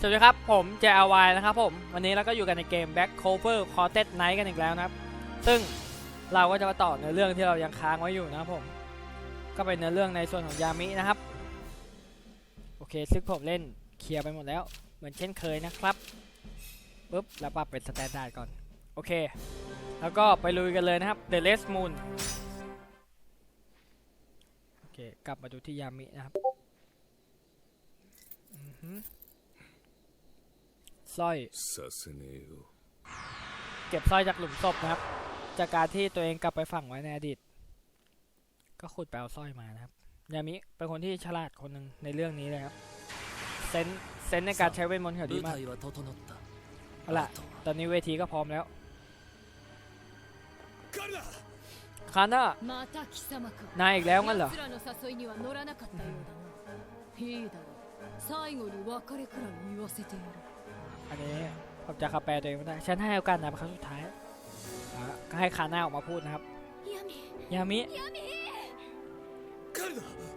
สวัสดีครับ ผม JRY นะครับผม วันนี้เราก็อยู่กันในเกม Back Cover c o r t e d Night กันอีกแล้วนะครับ ซึ่งเราก็จะมาต่อในเรื่องที่เรายังค้างไว้อยู่นะครับผม ก็เป็นในเรื่องในส่วนของยามินะครับ โอเค ซึ่งผมเล่นเคลียร์ไปหมดแล้ว เหมือนเช่นเคยนะครับปุ๊บแล้วปรับเป็นสแตนดาร์ดก่อน โอเค แล้วก็ไปลุยกันเลยนะครับ The Last Moon โอเค กลับมาดูที่ยามินะครับอือหือ สร้อย させねえよ เก็บสร้อยจากหลุมศพนะครับ จากการที่ตัวเองกลับไปฝังไว้ในอดีต ก็ขุดไปเอาสร้อยมานะครับ ยามิเป็นคนที่ฉลาดคนหนึ่งในเรื่องนี้เลยครับ เซนส์เซนส์ในการใช้เวทมนต์เขาดี 舞 มาก 台は整った เอาล่ะ ตอนนี้เวทีก็พร้อมแล้ว カルダ คาน่า また貴様か นายอีกแล้วงั้นเหรอ 奴らの誘いには乗らなかったようだないいだろう最後に別れくらい言わせてやる อันนี้ผมจะขับแปลตัวเองไม่ได้ ฉันให้โอกาสนานครั้งสุดท้ายก็ให้คาน่าออกมาพูดนะครับ ยามิ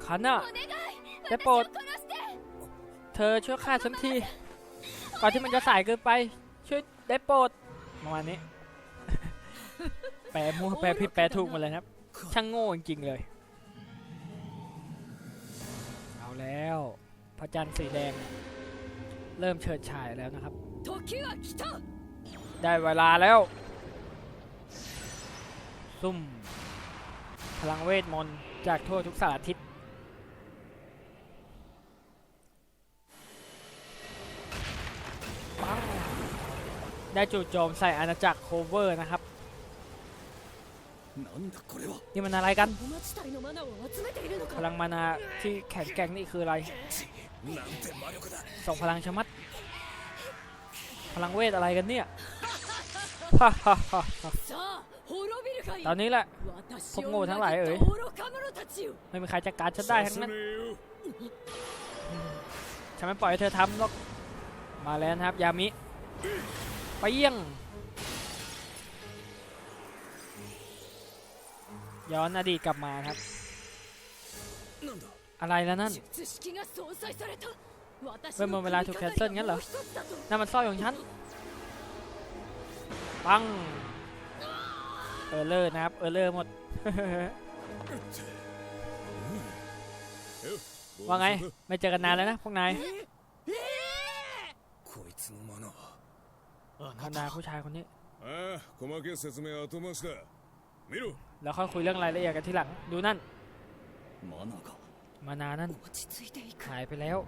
คาน่าได้โปรด เธอช่วยฆ่าฉันที ก่อนที่มันจะสายเกินไป ช่วยได้โปรดประมาณนี้ แปลมั่วแปลผิดแปลถูกหมดเลยครับ ช่างโง่จริงๆเลย เอาแล้ว พระจันทร์สีแดง เริ่มเฉิดฉายแล้วนะครับ ได้เวลาแล้ว ซุ่ม พลังเวทมนต์จากทั่วทุกสารทิศได้จู่โจมใส่อาณาจักรโคเวอร์นะครับ นี่มันอะไรกัน พลังมานาที่แข็งแกร่งนี่คืออะไร ส่งพลังชมัด พลังเวทอะไรกันเนี่ยตอนนี้แหละพวกโง่ทั้งหลายเอ๋ยไม่มีใครจัดการฉันได้ทั้งนั้นฉันไม่ปล่อยเธอทำหรอกมาแล้วครับยามิไปเยี่ยงย้อนอดีตกลับมาครับ อะไรแล้วนั่นเมื่อเวลาถูกแคนเซิลงั้นเหรอนั่นมันสร้อยของฉันปังเออเลอร์นะครับ เออเลอร์หมด ว่าไง ไม่เจอกันนานแล้วนะพวกนายคนนาผู้ชายคนนี้แล้วค่อยคุยเรื่องรายละเอียดกันทีหลัง ดูนั่น มานานั่น 落ち着いていく หายไปแล้ว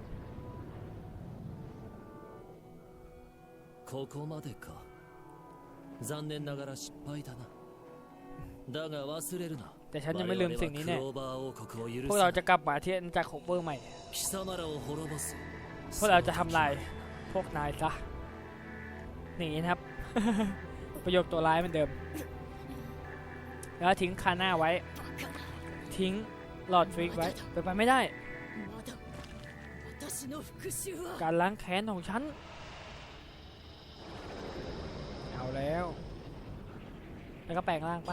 ここまでか残念ながら失敗だなだが忘れるな แต่ฉันยังไม่ลืมสิ่งนี้ 我 แน่ 々はクローバー王国を許 พวกเรา さ จะกลับมาที่อาณาจักรโคเวอร์ใหม่ 貴様らを滅ぼす พวกเราจะทำลายพวกนายซะหนีนะครับ ประโยคตัวร้ายเหมือนเดิม แล้วทิ้งคาน่าไว้ ทิ้ง หลอดฟรีกไว้เป็นไปไม่ได้ การล้างแค้นของฉัน เอาแล้ว แล้วก็แปลงร่างไป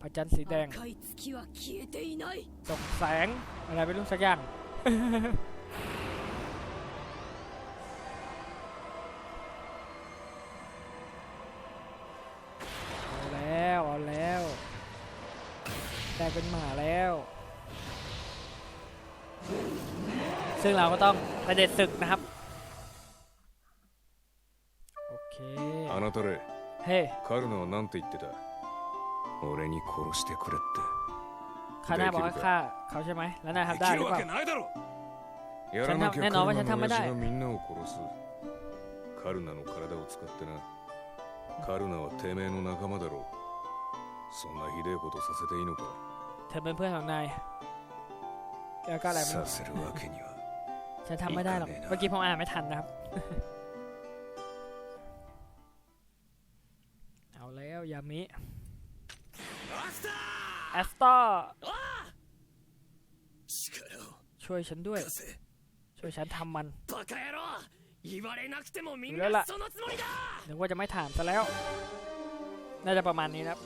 พระจันทร์สีแดงตกแสง อะไรไม่รู้สักอย่าง แต่เป็นหมาแล้ว ซึ่งเราก็ต้องไปเด็ดศึกนะครับ โอเค あなたれ เฮ้ カルナは何て言ってた俺に殺してくれって คาน่าบอกว่าฆ่าเขาใช่ไหม แล้วนายทำได้หรือเปล่า ないだろやฉัน ら ทำ なきゃ แน่ カル นอน ナ ว่าฉัน の ทำไม่ 親 ได้ 父がみんなを殺すカルナの体を使ってなカルナはてめえの仲間だろうそんなひでえことさせていいのか เ ธอเป็นเพื่อนของนายแล้วก็อะไรไม่นฉันทำไม่ได้หรอก เมื่อกี้ผมอ่านไม่ทันนะครับ เอาแล้วยามิแอสตาช่วยฉันด้วย ช่วยฉันทำมันแล้วล่ะนึกว่าจะไม่ถามซะแล้ว น่าจะประมาณนี้ครับ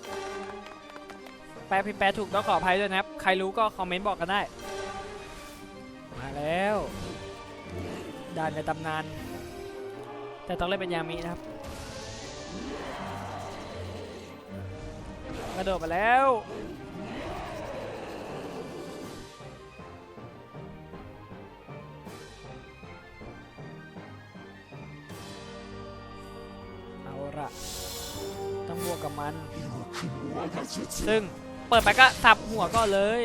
แปลผิดแปลถูกต้องขออภัยด้วยนะครับ ใครรู้ก็คอมเมนต์บอกกันได้ มาแล้วด่านในตำนาน แต่ต้องเล่นเป็นยามินะครับ กระโดดมาแล้วเอาละต้องบวกกับมัน ซึ่ง เปิดไปก็สับหัวก็เลย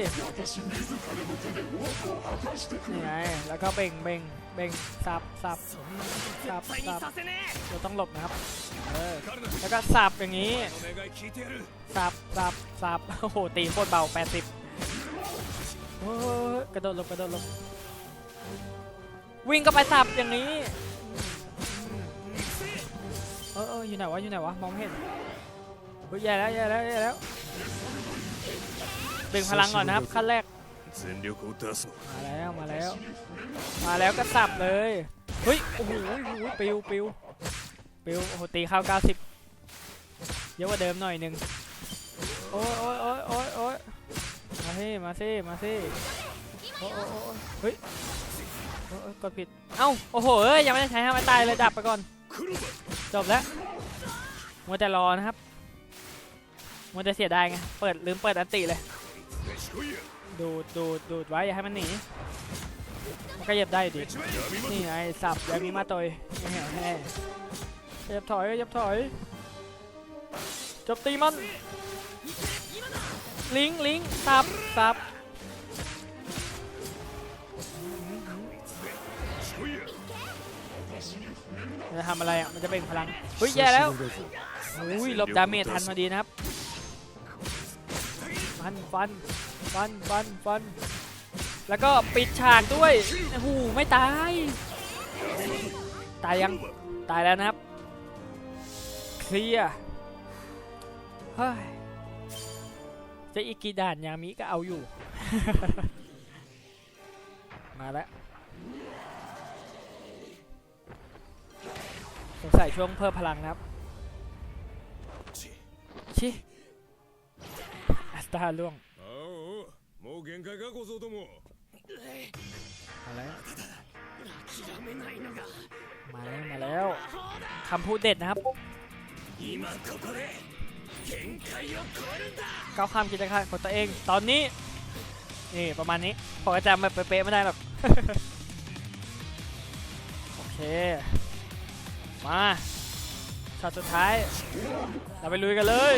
นี่ไงแล้วก็เบ่งเบ่งเบ่งสับสับสับสับเราต้องหลบนะครับเออแล้วก็สับอย่างนี้สับสับสับโอ้โหตีโคตรเบา 80โอ้กระโดดลงกระโดดลงวิ่งก็ไปสับอย่างนี้เออเอออยู่ไหนวะอยู่ไหนวะมองเห็นเฮ้ยแย่แล้วแย่แล้วแย่แล้ว ดึงพลังก่อนนะครับขั้นแรกมาแล้วมาแล้ว มาแล้วก็สับเลยเฮ้ยโอ้โหปิวปิวปิวโอ้โหตีเข้า90 เยอะกว่าเดิมหน่อยนึงโอ้ยโอ้ยโอ้ยโอ้ยโอ้ยมาสิมาสิมาสิโอ้ยโอ้ยเฮ้ยกดผิดเอ้าโอ้โหเอ้ยยังไม่ได้ใช้ห้ามตายเลยดับไปก่อนจบแล้วมัวแต่รอนะครับมัวแต่เสียดายไงเปิดลืมเปิดอันติเลย ดูดดูดดูดไว้อย่าให้มันหนี มันก็เหย็บได้ดิ นี่ไอ้สับยามีมาต่อยย่ำแห่เหย็บถอยเหย็บถอยจบตีมันลิงลิงสับสับจะทำอะไรอะ มันจะเป็นพลังเฮ้ยแย่แล้วอุ้ยลบดาเมจทันมาดีนะครับ ฟันฟัน ฟันฟันฟัน แล้วก็ปิดฉากด้วยโอ้โหไม่ตาย ตายยัง ตายแล้วนะครับ เคลียร์เฮ้ยจะอีกกี่ด่านยามิก็เอาอยู่ มาแล้วสงสัยช่วงเพิ่มพลังนะครับ ชิอัสตาล่วง もう限界か小僧ども มาแล้ว มาแล้ว มาแล้วคำพูดเด็ดนะครับก้าวข้ามกิจการของตัวเอง ตอนนี้ นี่ประมาณนี้พอกระจำแบบเป๊ะๆไม่ได้หรอก โอเค มาช็อตสุดท้าย เราไปลุยกันเลย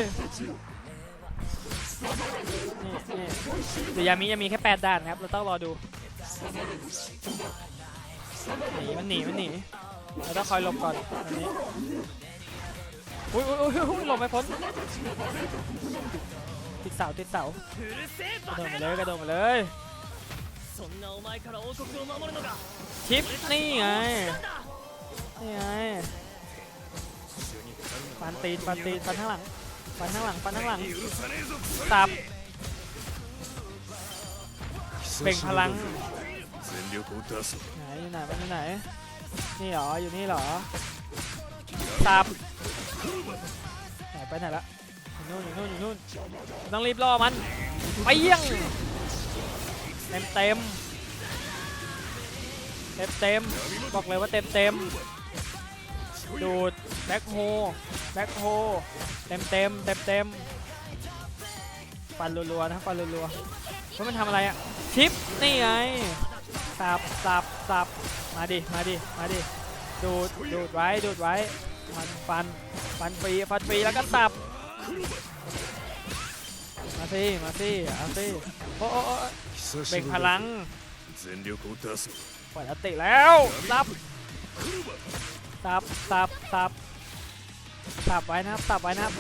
หรือยามิจะมีแค่แปดด่านครับ เราต้องรอดู หนีมันหนีมันหนี เราต้องคอยหลบก่อนอันนี้อุ้ยอุ้ยอุ้ยหลบไปพ้น ติดเสาติดเสากระโดดมาเลยกระโดดมาเลยชิปนี่ไง นี่ไงฟันตีนฟันตีนฟันข้างหลัง ฟันข้างหลังฟันข้างหลังตับเบ่งพลังไหนอยู่ไหนมันอยู่ไหนนี่หรออยู่นี่หรอตับไหนไปไหนละอยู่นู่นอยู่นู่นอยู่นู่นต้องรีบล่อมันไปเยี่ยงเต็มเต็มเต็มเต็มบอกเลยว่าเต็มเต็มดูดแบ็คโฮแบ็คโฮ เต็มเต็มเต็มเต็มปันรัวๆนะปันรัวๆเพาะมันทำอะไรอะชิปนี่ไงสับสับสับมาดิมาดิมาดิดูดดูดไว้ดูดไว้ฟันฟันฟันฟรีฟันฟรีแล้วก็สับมาสิมาสิเอาสิโอ้โอเบ่งพลังปล่อยอติแล้วสับสับสับสับ สับไว้นะครับสับไว้นะครับ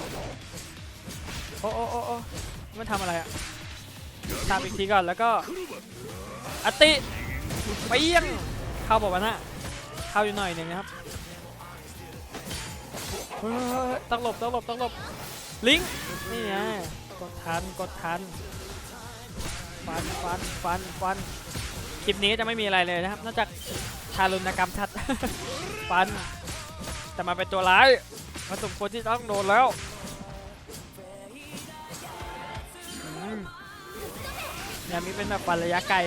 โอ้โอ้โอ้โอ้มันทำอะไรอะสับอีกทีก่อนแล้วก็อติไปเยี่ยงเข้าบอกว่านะเข้าอยู่หน่อยหนึ่งนะครับต้องหลบต้องหลบต้องหลบลิงนี่ไงกดทันกดทันฟันฟันฟันฟันคลิปนี้จะไม่มีอะไรเลยนะครับนอกจากทารุณกรรมชัดฟันแต่มาเป็นตัวร้าย มาสมควรที่ต้องโดนแล้วอืมยามิเป็นแบบฟันระยะไกล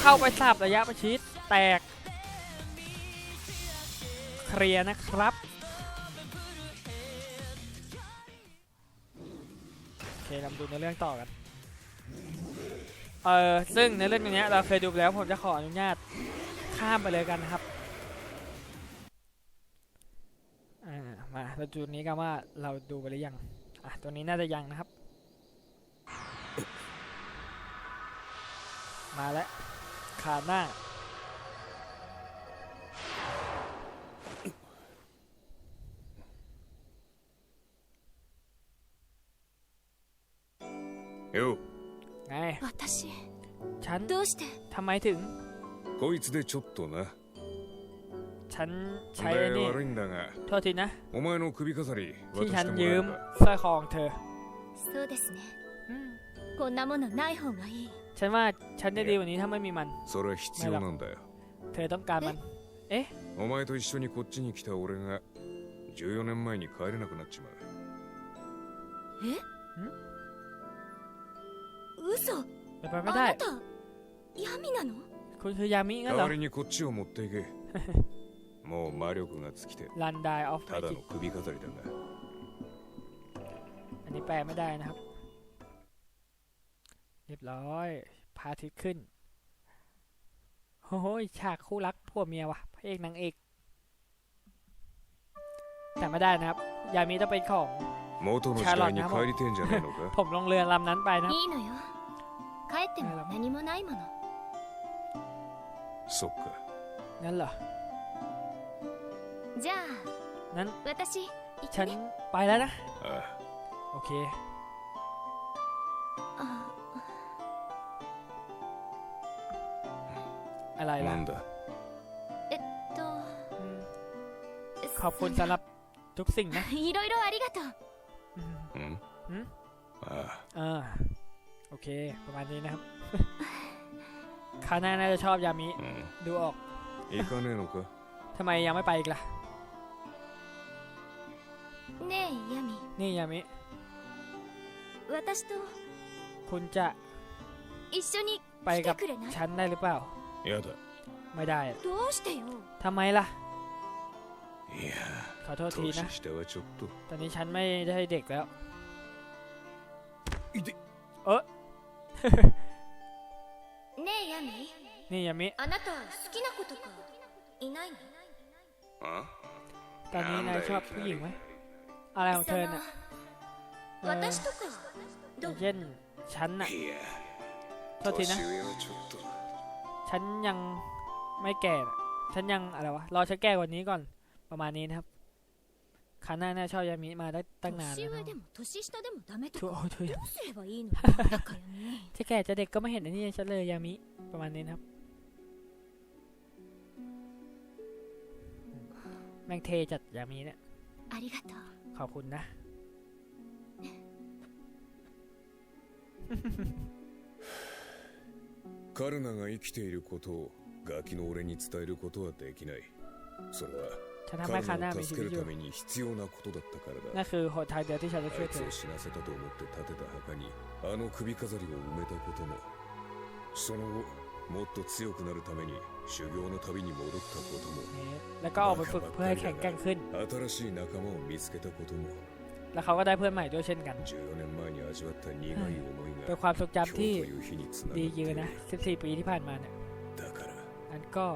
เข้าไปสับระยะประชิดแตก เคลียร์นะครับโอเคเรามาดูในเรื่องต่อกัน เออซึ่งในเรื่องนี้เราเคยดูไปแล้วผมจะขออนุญาตข้ามไปเลยกันนะครับ อ่า มาเราดูนี้กันว่าเราดูไปหรือยัง อ่ะ ตัวนี้น่าจะยังนะครับ มาแล้วขาหน้า よ ไง 私 ฉัน どうして ทำไมถึง こいつでちょっとな ฉันใช้ で ไอ้นี่ 悪いんだが โทษทีนะ お前の首飾り ที่ 渡 ฉั し น てもら ยื え ม るか สร้อยคอของเธอ そうですね อืม こんなものない方がいい ฉันว่าฉันจะดีกว่านี้ถ้าไม่มีมัน それは必要なんだよ เธอต้องการมัน お前と一緒にこっちに来た俺が14年前に帰れなくなっちまう嘘 เป็นไป あ ไม่ได้ なた闇なの คุณคือยามิงั้น 代 เหรอ わりにこっちを持っていけ もう魔力が尽きて ลันไดออฟ ただの首飾りだが อันนี้แปลไม่ได้นะครับ เรียบร้อยพระอาทิตย์ขึ้นโอ้ยฉากคู่รักผัวเมียว่ะพระเอกนางเอก แต่ไม่ได้นะครับ ยามิต้องเป็นของ 元の時代に帰りてんじゃねえのか ผมลงเรือลำนั้นไปนะครับ いいのよ帰っても何もないものそっか งั้นเหรอ じゃあ นั้น 私行 ฉั く น ね ไปแล้วนะ ああ โอเค あ อะไรล่ะ なんだえっと อืมขอบคุณสำหรับทุกสิ่งนะ いろいろありがとう อืม うん うんああ อ่าโอเค ประมาณนี้นะครับ คราวหน้าน่าจะชอบยามิ うん ดูออก 行かねえのか ทำไมยังไม่ไปอีกล่ะ นี่ยามิ 私と คุณจะ 一緒に ไป 来 กั て บ くれない ฉันได้หรือเปล่า やだ ไม่ได้อะ どうしてよ ทำไมล่ะ いや ขอโทษทีนะ 年下はちょっと ตอนนี้ฉันไม่ได้เด็กแล้ว いて ねえヤミ นี่ยามิ あなた好きな子とかいないのあ ตอนนี้นายชอบผู้หญิงไหม อะไรของเธอเนี่ยเย่าช่นฉันน่ะโทษทีนะ ฉันยังไม่แก่ ฉันยังอะไรวะ รอฉันแก่กว่านี้ก่อน ประมาณนี้นะครับคาน่าน่าชอบยามิมาได้ตั้งนานแล้วช่วยช่วยจะแก่จะเด็กก็ไม่เห็นอันนี้ฉันเลยยามิประมาณนี้ครับ แมงเทจัดยามิเนี่ย ありがとう ขอบคุณนะ カルナが生きていることをガキの俺に伝えることはできないそれは ฉันทำให้คา カ น่า ルナ มี を ชี 助け วิต る อยู่ ために必要なことだったからだ นั่นคือหนทางเดียวที่ฉันจะช่วย あい เธ つ อ を死なせたと思って建てた墓にあの首飾りを埋めたこともその後 もっと強くなるために修行の旅に戻ったことも แล้วก็ออกไปฝึกเพื่อให้แข็งแกร่งขึ้น 新しい仲間を見つけたことも แล้วเขาก็ได้เพื่อนใหม่ด้วยเช่นกัน 14年前に味わった苦い思い เป็น が ความทรง 今日 จำ と ที่ いう日につながっ ดี て เย い อะ る นะ 14 ปีที่ผ่านมาเนี่ย だから นั้นก็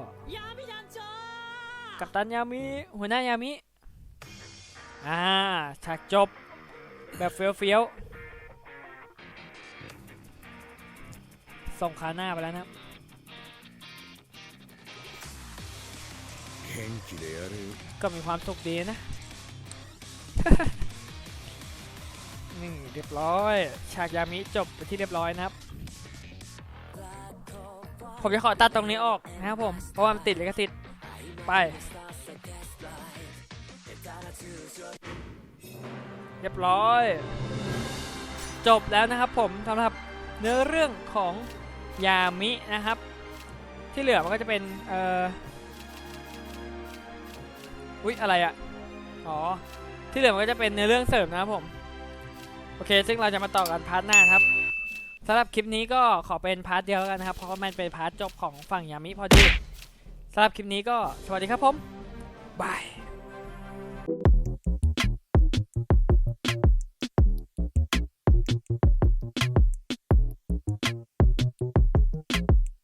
กัปตันยามิ หัวหน้ายามิ อ่า ฉากจบ แบบเฟี้ยวๆ ส่งขาหน้าไปแล้วนะ ก็มีความสุขดีนะ นี่เรียบร้อย ฉากยามิจบไปที่เรียบร้อยนะครับ ผมจะขอตัดตรงนี้ออกนะครับผม เพราะว่ามันติดลิขสิทธิ์ไป เรียบร้อย จบแล้วนะครับผมสำหรับเนื้อเรื่องของยามินะครับ ที่เหลือมันก็จะเป็นเอ่อ อุ๊ยอะไรอะอ๋อ ที่เหลือมันก็จะเป็นเนื้อเรื่องเสริมนะครับผม โอเค ซึ่งเราจะมาต่อกันพาร์ทหน้าครับสำหรับคลิปนี้ก็ขอเป็นพาร์ทเดียวแล้วกันนะครับ เพราะว่ามันเป็นพาร์ทจบของฝั่งยามิพอดีสำหรับคลิปนี้ก็สวัสดีครับผมบาย